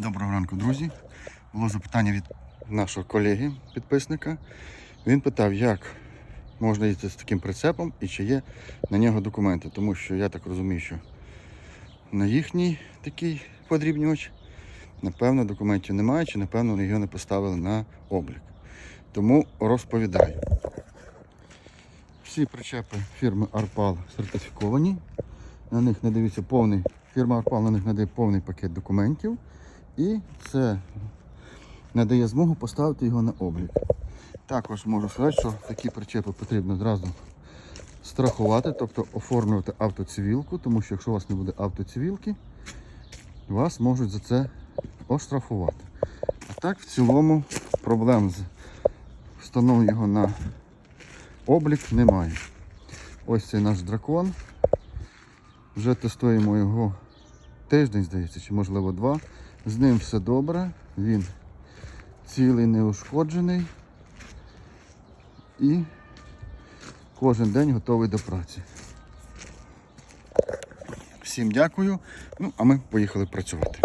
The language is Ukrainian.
Доброго ранку, друзі. Було запитання від нашого колеги, підписника. Він питав, як можна їздити з таким прицепом і чи є на нього документи. Тому що я так розумію, що на їхній такий подрібнювач, напевно, документів немає, чи напевно його не поставили на облік. Тому розповідаю. Всі причепи фірми Арпал сертифіковані. На них надається повний, фірма Арпал на них надає повний пакет документів. І це надає змогу поставити його на облік. Також можу сказати, що такі причепи потрібно одразу страхувати, тобто оформлювати автоцивілку, тому що якщо у вас не буде автоцивілки, вас можуть за це оштрафувати. А так, в цілому, проблем з встановленням його на облік немає. Ось цей наш дракон. Вже тестуємо його тиждень, здається, чи можливо два. З ним все добре, він цілий неушкоджений і кожен день готовий до праці. Всім дякую. Ну, а ми поїхали працювати.